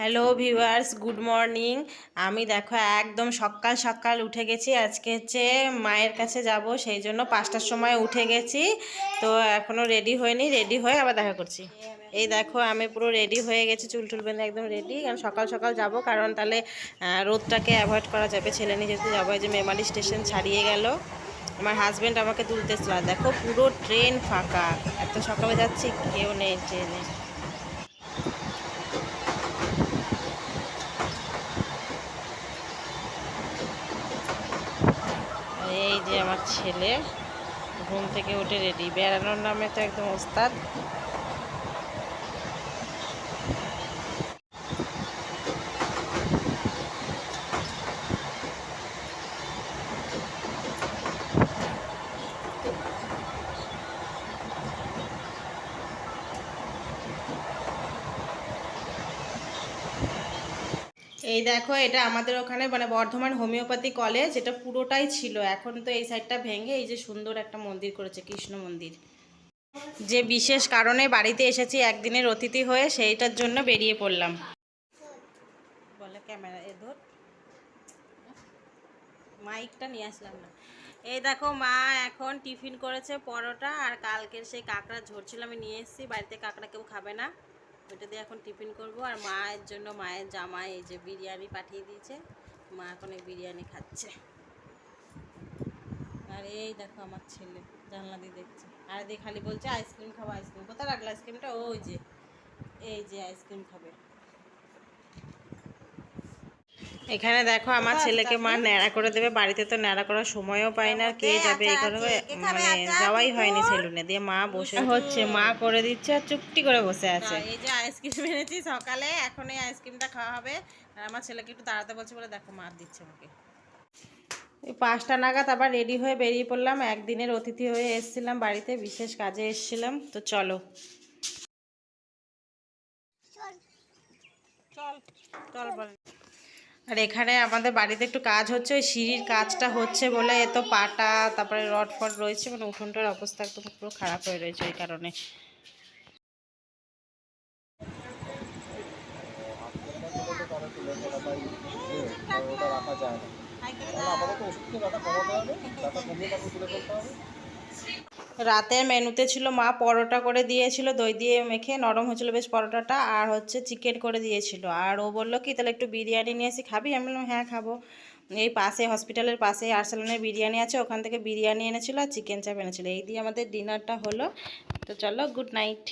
Hello viewers good morning আমি দেখো একদম সকাল সকাল উঠে গেছি। আজকে হচ্ছে মায়ের কাছে যাব, সেই জন্য পাঁচটার সময় উঠে গেছি। তো এখনও রেডি হয়নি রেডি হয়ে আবার দেখা করছি। এই দেখো, আমি পুরো রেডি হয়ে গেছি, চুল টুল বেঁধে একদম রেডি কারণ সকাল সকাল যাব, কারণ তাহলে রোদটাকে অ্যাভয়েড করা যাবে। ছেলে নিয়ে যেতে যাব যে মেমারি স্টেশন ছাড়িয়ে গেল। আমার হাজব্যান্ড আমাকে তুলতেছিল দেখো, পুরো ট্রেন ফাঁকা। এত সকালে যাচ্ছি, কেউ নেই, ট্রেনে আর এই যে আমার ছেলে। ঘুম থেকে উঠে রেডি বেড়ানোর নামে তো একদম ওস্তাদ। এই দেখো, এটা আমাদের ওখানে মানে বর্ধমান হোমিওপ্যাথি কলেজ, এটা পুরোটাই ছিল। এখন তো এই সাইডটা ভেঙে এই যে সুন্দর একটা মন্দির করেছে, কৃষ্ণ মন্দির। যে বিশেষ কারণে বাড়িতে এসেছি, একদিনের অতিথি হয়ে সেইটার জন্য বেরিয়ে পড়লাম। বলে ক্যামেরা, এ ধর। মাইকটা নিয়ে আসলাম না। এই দেখো, মা এখন টিফিন করেছে পরোটা, আর কালকের সেই কাঁকড়া ঝোল ছিল আমি নিয়ে এসেছি, বাড়িতে কাঁকড়া কেউ খাবে না। ওইটা দিয়ে এখন টিফিন করব আর মায়ের জন্য মায়ের জামাই, এই যে বিরিয়ানি পাঠিয়ে দিয়েছে। মা এখন এই বিরিয়ানি খাচ্ছে। আর এই দেখো আমার ছেলে, জানলা দিয়ে দেখছে। আর দিয়ে খালি বলছে, আইসক্রিম খাব, আইসক্রিম। কোথায় রাখল আইসক্রিমটা? ওই যে, এই যে আইসক্রিম খাবে। এখানে দেখো আমার ছেলেকে মা ন্যাড়া করে দেবে বাড়িতে তো ন্যাড়া করার সময়ও পায় না কে যাবে এই কারণে মানে যাওয়াই হয়নি সেলুনে দিয়ে মা বসে হচ্ছে মা করে দিচ্ছে আর চুপটি করে বসে আছে। এই যে আইসক্রিম এনেছি সকালে এখন এই আইসক্রিমটা খাওয়া হবে। আর আমার ছেলেকে একটু দাঁড়াতে বলছে বলে দেখো মা দিচ্ছে আমাকে। এই পাঁচটা নাগাদ আবার রেডি হয়ে বেরিয়ে পড়লাম একদিনের অতিথি হয়ে এসেছিলাম বাড়িতে বিশেষ কাজে এসেছিলাম তো চলো। চল চল আর এখানে আমাদের বাড়িতে একটু কাজ হচ্ছে, ওই সিঁড়ির কাজটা হচ্ছে বলে এত পাটা, তারপরে রড ফড রয়েছে মানে উঠোনটার অবস্থা একদম পুরো খারাপ হয়ে রয়েছে ওই কারণে। রাখা যায় না তাহলে আপাতত ওষুধকে ব্যথা কমাতে হবে, ব্যথা কমিয়ে তারপর তুলে ফেলতে হবে। রাতের মেনুতে ছিল মা পরোটা করে দিয়েছিল, দই দিয়ে মেখে নরম হয়েছিল বেশ পরোটাটা, আর হচ্ছে চিকেন করে দিয়েছিল। আর ও বলল, কি, তাহলে একটু বিরিয়ানি নিয়ে এসে খাবি? আমি বললাম হ্যাঁ খাব। এই পাশে হসপিটালের পাশে আর্সেলনের বিরিয়ানি আছে, ওখান থেকে বিরিয়ানি এনেছিল আর চিকেন চাপ এনেছিল। এই দিয়ে আমাদের ডিনারটা হলো। তো চলো গুড নাইট